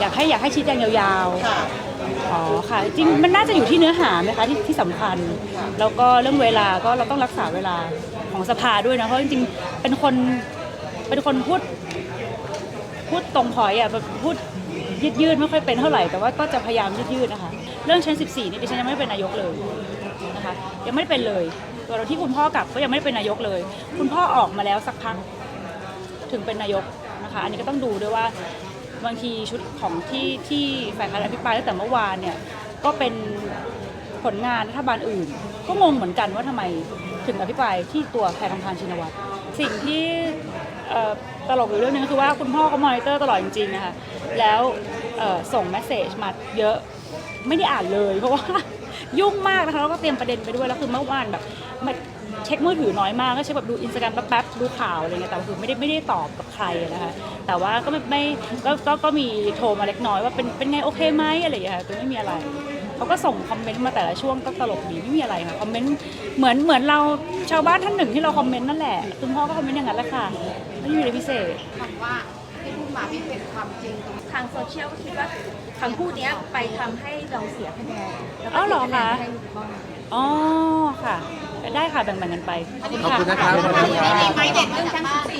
อยากให้อยากให้ชี้แจงยาวๆค่ะอ๋อค่ะ จริงมันน่าจะอยู่ที่เนื้อหาไหมคะที่ที่สำคัญ แล้วก็เรื่องเวลาก็เราต้องรักษาเวลาของสภาด้วยนะเพราะจริงๆเป็นคนเป็นคนพูด พูดตรงพอยอะแบบพูดยืดยืดๆไม่ค่อยเป็นเท่าไหร่แต่ว่าก็จะพยายามยืดยืดๆนะคะ เรื่องชั้น 14 นี่ดิฉันยังไม่ได้เป็นนายกเลยนะคะ ยังไม่ได้เป็นเลยตัวเราที่คุณพ่อกลับก็ยังไม่ได้เป็นนายกเลย คุณพ่อออกมาแล้วสักพัก ถึงเป็นนายกนะคะ อันนี้ก็ต้องดูด้วยว่า บางทีชุดของที่ที่ฝ่ายค้านอภิปรายตั้งแต่เมื่อวานเนี่ยก็เป็นผลงานรัฐบาลอื่น ก็งงเหมือนกันว่าทำไมถึงอภิปรายที่ตัวแพทองทานชินวัตรสิ่งที่ตลกอยู่เรื่องนึงก็คือว่าคุณพ่อก็มอนิเตอร์ตลอดจริงๆนะคะแล้ว ส่งเมสเซจมาเยอะไม่ได้อ่านเลยเพราะว่ายุ่งมากนะคะแล้วก็เตรียมประเด็นไปด้วยแล้วคือเมื่อวานแบบมาเช็คมือถือน้อยมากก็เช็คแบบดูอินสตาแกรมแป๊บๆดูข่าวอะไรเงี้ยแต่คือไม่ได้ไม่ได้ตอบกับใครนะคะแต่ว่าก็ไม่ไม่ก็ก็ก็มีโทรมาเล็กน้อยว่าเป็นเป็นไงโอเคไหมอะไรอย่างเงี้ยค่ะแต่ไม่มีอะไรเขาก็ส่งคอมเมนต์มาแต่ละช่วงก็ตลกดีไม่มีอะไรค่ะคอมเมนต์เหมือนเหมือนเราชาวบ้านท่านหนึ่งที่เราคอมเมนต์นั่นแหละคุณพ่อก็คอมเมนต์อย่างนั้นแหละค่ะไม่มีอะไรพิเศษคำว่า ที่พูดมาไม่เป็นความจริงตรงทางโซเชียลก็คิดว่าคำพูดเนี้ยไปทำให้เราเสียคะแนนแล้วก็อ้าวเหรอสียคะแนนคะ ให้ลุงป้อมอ๋อค่ะ ได้ค่ะแบ่งๆกันไป ขอบคุณขอบค่ะคุณนะครับนี้มีไม้เด็ดเรื่องชั้นสิบสี่